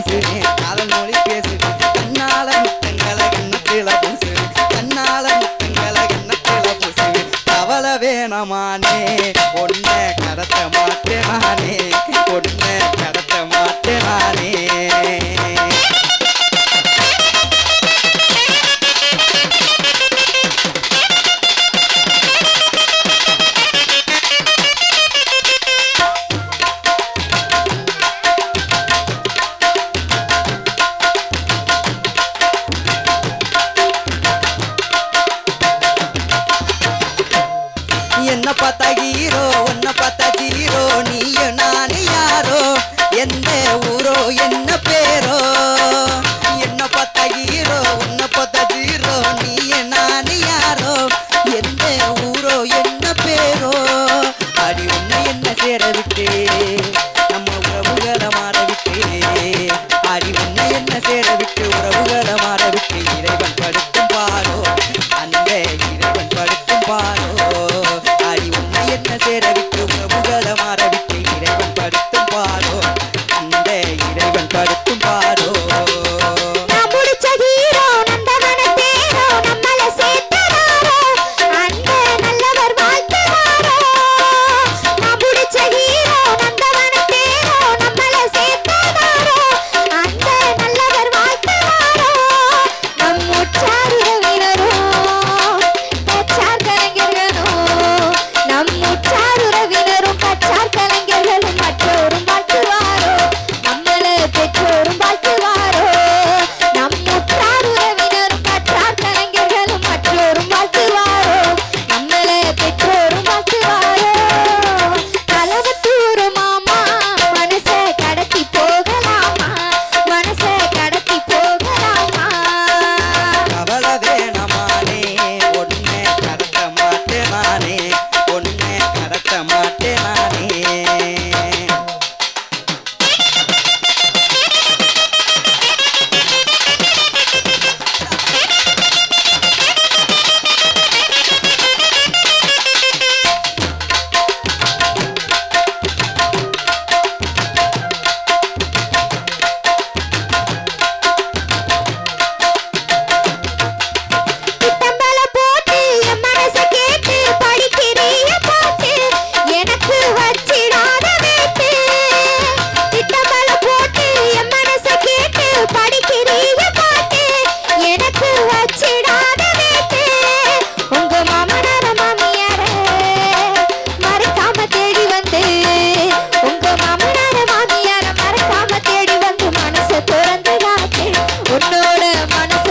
的是。ஹீரோ என்ன பேரோ? என்ன பார்த்தா ஹீரோ உன்னை பார்த்தா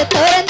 திறந்து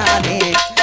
I need.